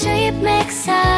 shape makes up.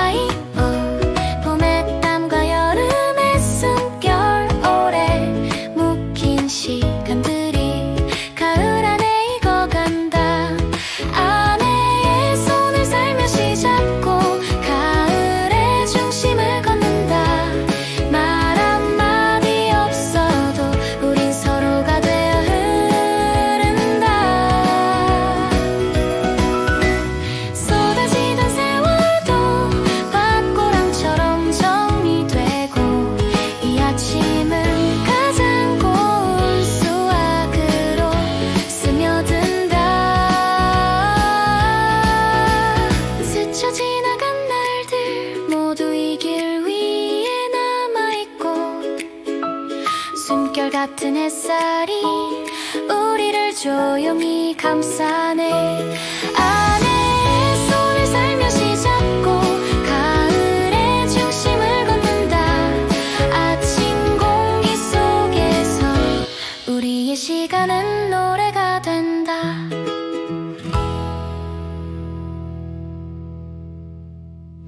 한결같은 햇살이 우리를 조용히 감싸네.